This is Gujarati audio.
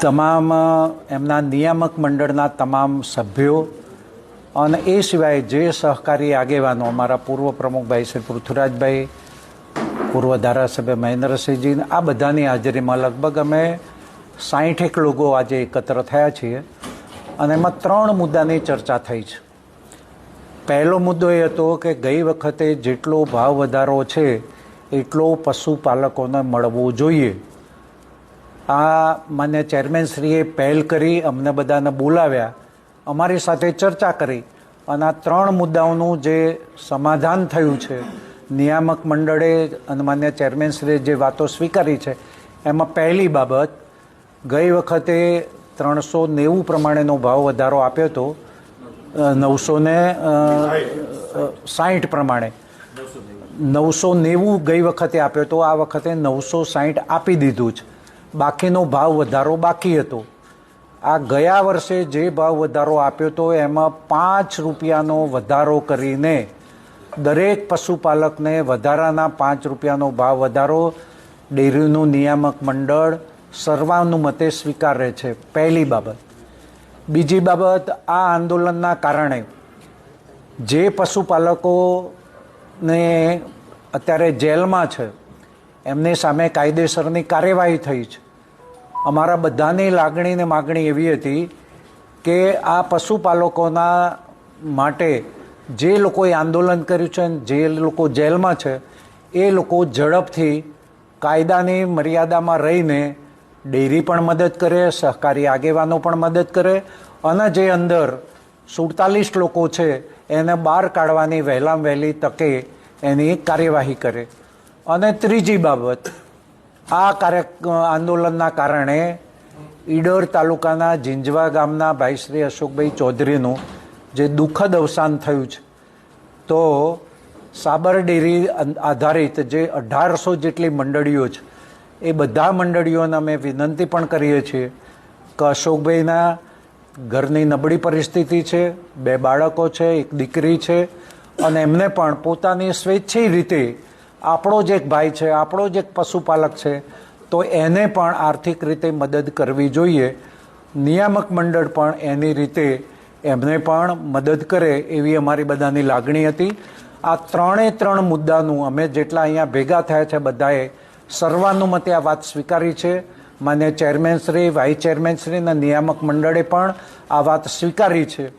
તમામ એમના નિયામક મંડળના તમામ સભ્યો અને એ સિવાય જે સહકારી આગેવાનો અમારા પૂર્વ પ્રમુખભાઈ શ્રી પૃથ્વીરાજભાઈ, પૂર્વ ધારાસભ્ય મહેન્દ્રસિંહજી, આ બધાની હાજરીમાં લગભગ અમે સાહીઠેક લોકો આજે એકત્ર થયા છીએ અને એમાં ત્રણ મુદ્દાની ચર્ચા થઈ છે. પહેલો મુદ્દો એ હતો કે ગઈ વખતે જેટલો ભાવ વધારો છે, એટલો પશુપાલકોને મળવો જોઈએ. આ માન્ય ચેરમેનશ્રીએ પહેલ કરી, અમને બધાને બોલાવ્યા. અમારી સાથે ચર્ચા કરી અને આ ત્રણ મુદ્દાઓનું જે સમાધાન થયું છે, નિયામક મંડળે અને માન્ય ચેરમેનશ્રીએ જે વાતો સ્વીકારી છે, એમાં પહેલી બાબત, ગઈ વખતે ત્રણસો નેવું પ્રમાણેનો ભાવ વધારો આપ્યો હતો નવસો ને સાહીઠ પ્રમાણે. નવસો નેવું ગઈ વખતે આપ્યો હતો, આ વખતે નવસો સાહીઠ આપી દીધું છે. બાકીનો ભાવ વધારો બાકી હતો. આ ગયા વર્ષે જે ભાવ વધારો આપ્યો હતો એમાં પાંચ રૂપિયાનો વધારો કરીને દરેક પશુપાલકને વધારાના પાંચ રૂપિયાનો ભાવ વધારો ડેરીનું નિયામક મંડળ સર્વાનુમતે સ્વીકારે છે. પહેલી બાબત. બીજી બાબત, આ આંદોલનના કારણે જે પશુપાલકોને અત્યારે જેલમાં છે, એમની સામે કાયદેસરની કાર્યવાહી થઈ છે. અમારા બધાની લાગણી ને માગણી એવી હતી કે આ પશુપાલકોના માટે જે લોકોએ આંદોલન કર્યું છે જે લોકો જેલમાં છે, એ લોકો ઝડપથી કાયદાની મર્યાદામાં રહીને ડેરી પણ મદદ કરે, સહકારી આગેવાનો પણ મદદ કરે અને જે અંદર સુડતાલીસ લોકો છે, એને બહાર કાઢવાની વહેલામ વહેલી તકે એની કાર્યવાહી કરે. અને ત્રીજી બાબત આ કાર્ય આંદોલનના કારણે ઈડર તાલુકાના જિંજવા ગામના ભાઈ શ્રી અશોકભાઈ ચૌધરીનું જે દુઃખદ અવસાન થયું છે, તો સાબર ડેરી આધારિત જે અઢારસો જેટલી મંડળીઓ છે, એ બધા મંડળીઓને અમે વિનંતી પણ કરીએ છીએ કે અશોકભાઈના ઘરની નબળી પરિસ્થિતિ છે, બે બાળકો છે, એક દીકરી છે, અને એમને પણ પોતાની સ્વેચ્છિક રીતે આપણો જ એક ભાઈ છે, આપણો જ એક પશુપાલક છે, તો એને પણ આર્થિક રીતે મદદ કરવી જોઈએ. નિયામક મંડળ પણ એની રીતે એમને પણ મદદ કરે એવી અમારી બધાની લાગણી હતી. આ ત્રણે ત્રણ મુદ્દાનું અમે જેટલા અહીંયા ભેગા થયા છે બધાએ સર્વાનુમતે આ વાત સ્વીકારી છે. માન્ય ચેરમેનશ્રી વાઇસ ચેરમેનશ્રી અને નિયામક મંડળે પણ આ વાત સ્વીકારી છે.